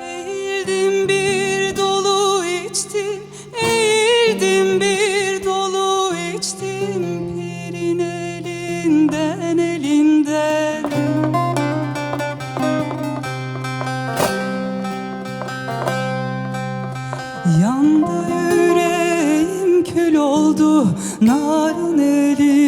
Eğildim bir dolu içtim, eğildim bir dolu içtim. Pirin elinden, elinden. Yandı yüreğim kül oldu, narın eli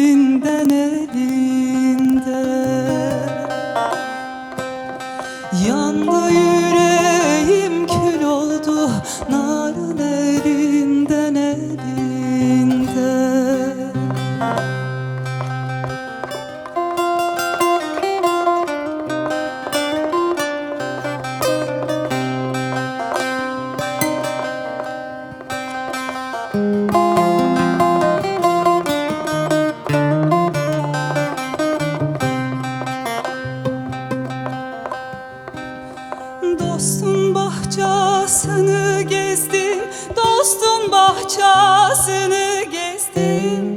Bahçesini gezdim.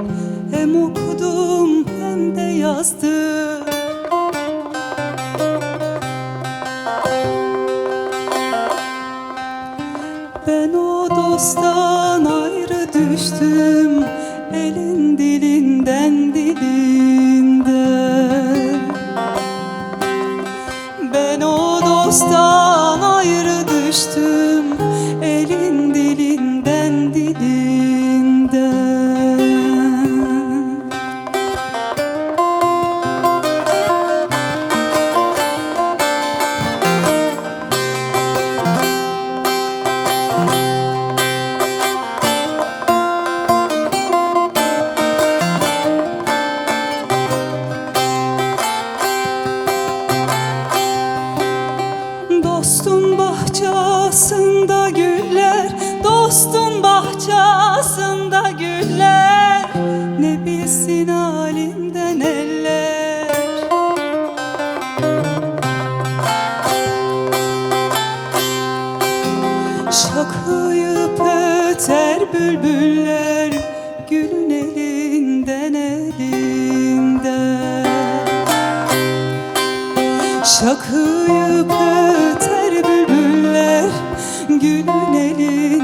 Hem okudum hem de yazdım. Ben o dosttan ayrı düştüm. Elin dilinden dilinden bülbüller Gülün elinden elinden. Şakıyıp öter bülbüller Gülün elinden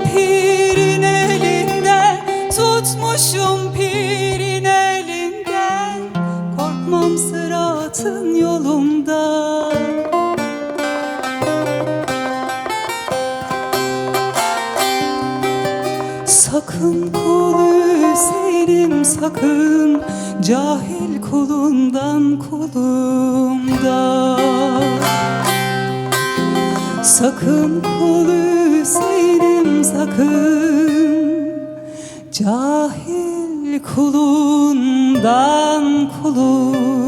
pirin elinden Tutmuşum pirin elinden. Korkmam sıratın yolunda. Sakın kul Hüseyin'im sakın Cahil kulundan kulumdan Sakın kul Hüseyin'im sakın. Cahil kulundan kulum